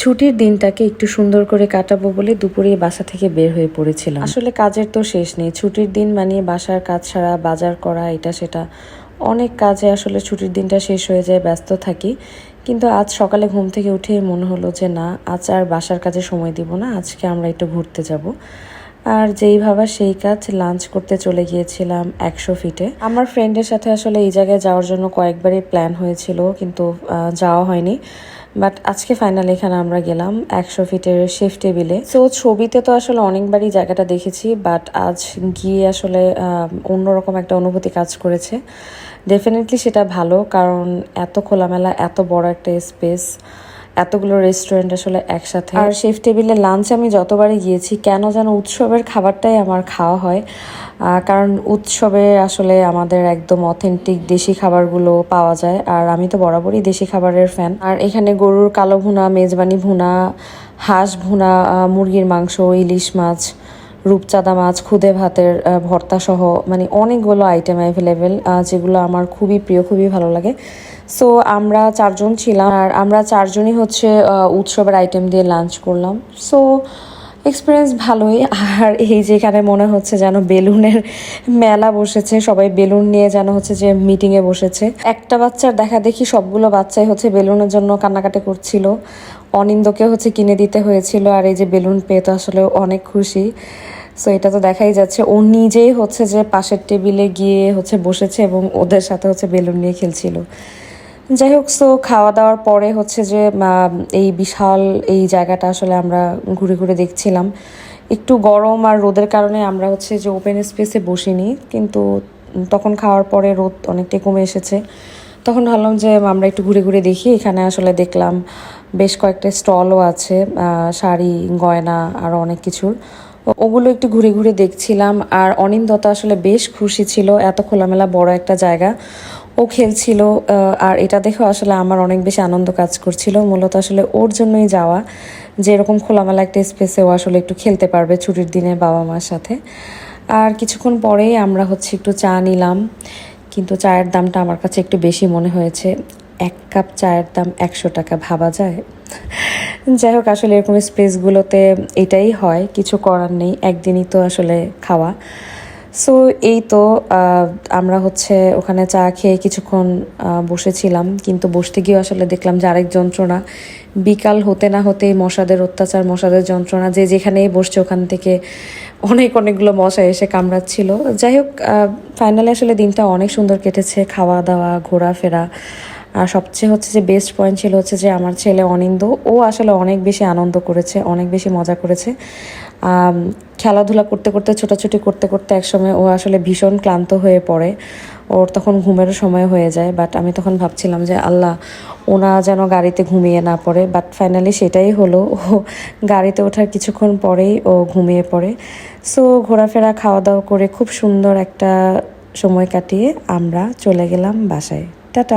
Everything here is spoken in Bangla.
ছুটির দিনটাকে একটু সুন্দর করে কাটাবো বলে দুপুরে বাসা থেকে বের হয়ে পড়েছিলাম। আসলে কাজের তো শেষ নেই। ছুটির দিন মানে বাসার কাজ ছাড়া, বাজার করা, এটা সেটা, অনেক কাজে আসলে ছুটির দিনটা শেষ হয়ে যায়, ব্যস্ত থাকি। কিন্তু আজ সকালে ঘুম থেকে উঠে মনে হলো যে, না, আজ আর বাসার কাজে সময় দিব না, আজকে আমরা একটু ঘুরতে যাব। আর যেই ভাবা সেই কাজ, লাঞ্চ করতে চলে গিয়েছিলাম একশো ফিটে। আমার ফ্রেন্ডের সাথে আসলে এই জায়গায় যাওয়ার জন্য কয়েকবারই প্ল্যান হয়েছিল, কিন্তু যাওয়া হয়নি। বাট আজকে ফাইনালি এখানে আমরা গেলাম একশো ফিটের শেফ টেবিলে। সো ছবিতে তো আসলে অনেকবারই জায়গাটা দেখেছি বাট আজ গিয়ে আসলে অন্যরকম একটা অনুভূতি কাজ করেছে। ডেফিনেটলি সেটা ভালো, কারণ এত খোলামেলা, এত বড় একটা স্পেস এতগুলো রেস্টুরেন্ট আসলে একসাথে। আর শেফ টেবিলে লাঞ্চ আমি যতবারই গিয়েছি, কেন যেন উৎসবের খাবারটাই আমার খাওয়া হয়। কারণ উৎসবে আসলে আমাদের একদম অথেন্টিক দেশি খাবারগুলো পাওয়া যায়, আর আমি তো বরাবরই দেশি খাবারের ফ্যান আর এখানে গরুর কালো ভুনা, মেজবানি ভুনা, হাঁস ভুনা মুরগির মাংস, ইলিশ মাছ রূপচাঁদা মাছ, খুদে ভাতের ভর্তা সহ মানে অনেকগুলো আইটেম অ্যাভেলেবেল যেগুলো আমার খুবই প্রিয়, খুবই ভালো লাগে। সো আমরা চারজন ছিলাম আর আমরা চারজনই হচ্ছে উৎসবের আইটেম দিয়ে লাঞ্চ করলাম। সো এক্সপিরিয়েন্স ভালোই। আর এই যে এখানে মনে হচ্ছে যেন বেলুনের মেলা বসেছে, সবাই বেলুন নিয়ে যেন হচ্ছে যে মিটিংয়ে বসেছে। একটা বাচ্চার দেখা দেখি সবগুলো বাচ্চাই হচ্ছে বেলুনের জন্য কান্নাকাটি করছিল। অনিন্দকে হচ্ছে কিনে দিতে হয়েছিল, আর এই যে বেলুন পেয়ে তো আসলে অনেক খুশি। সো এটা তো দেখাই যাচ্ছে। ও নিজেই হচ্ছে যে পাশের টেবিলে গিয়ে হচ্ছে বসেছে এবং ওদের সাথে হচ্ছে বেলুন নিয়ে খেলছিল। যাই হোক সো খাওয়া দাওয়ার পরে হচ্ছে যে এই বিশাল এই জায়গাটা আসলে আমরা ঘুরে ঘুরে দেখছিলাম। একটু গরম আর রোদের কারণে আমরা হচ্ছে যে ওপেন স্পেসে বসিনি, কিন্তু তখন খাওয়ার পরে রোদ অনেকটাই কমে এসেছে। তখন ভাবলাম যে, আমরা একটু ঘুরে ঘুরে দেখি। এখানে আসলে দেখলাম বেশ কয়েকটা স্টলও আছে শাড়ি, গয়না আরও অনেক কিছুর। ওগুলো একটু ঘুরে ঘুরে দেখছিলাম, আর অনিন্দতা আসলে বেশ খুশি ছিল। এত খোলামেলা বড় একটা জায়গা। ও খেলছিল আর এটা দেখেও আসলে আমার অনেক বেশি আনন্দ কাজ করছিল। মূলত আসলে ওর জন্যই যাওয়া। যে এরকম খোলামেলা একটা স্পেসে ও আসলে একটু খেলতে পারবে ছুটির দিনে বাবা মার সাথে। আর কিছুক্ষণ পরেই আমরা হচ্ছে একটু চা নিলাম। কিন্তু চায়ের দামটা আমার কাছে একটু বেশি মনে হয়েছে। এক কাপ চায়ের দাম একশো টাকা ভাবা যায়। যাই হোক, আসলে এরকম স্পেসগুলোতে এটাই হয়। কিছু করার নেই। একদিনই তো আসলে খাওয়া। সো এই তো আমরা হচ্ছে ওখানে চা খেয়ে কিছুক্ষণ বসেছিলাম। কিন্তু বসতে গিয়ে আসলে দেখলাম যে আরেক যন্ত্রণা। বিকাল হতে না হতেই মশাদের অত্যাচার, মশাদের যন্ত্রণা, যে যেখানেই বসছে ওখান থেকে অনেক, অনেকগুলো মশা এসে কামড়াচ্ছিল। যাই হোক ফাইনালি আসলে দিনটা অনেক সুন্দর কেটেছে। খাওয়া দাওয়া ঘোরাফেরা আর সবচেয়ে হচ্ছে যে বেস্ট পয়েন্ট ছিল হচ্ছে যে আমার ছেলে অনিন্দ। ও আসলে অনেক বেশি আনন্দ করেছে, অনেক বেশি মজা করেছে। খেলাধুলা করতে করতে, ছোটাছুটি করতে করতে একসময় ও আসলে ভীষণ ক্লান্ত হয়ে পড়ে। ওর তখন ঘুমেরও সময় হয়ে যায় বাট আমি তখন ভাবছিলাম যে আল্লাহ, ওনা যেন গাড়িতে ঘুমিয়ে না পড়ে। বাট ফাইনালি সেটাই হলো, ও গাড়িতে ওঠার কিছুক্ষণ পরেই ও ঘুমিয়ে পড়ে। সো ঘোরাফেরা খাওয়া দাওয়া করে খুব সুন্দর একটা সময় কাটিয়ে আমরা চলে গেলাম বাসায়। টাটা।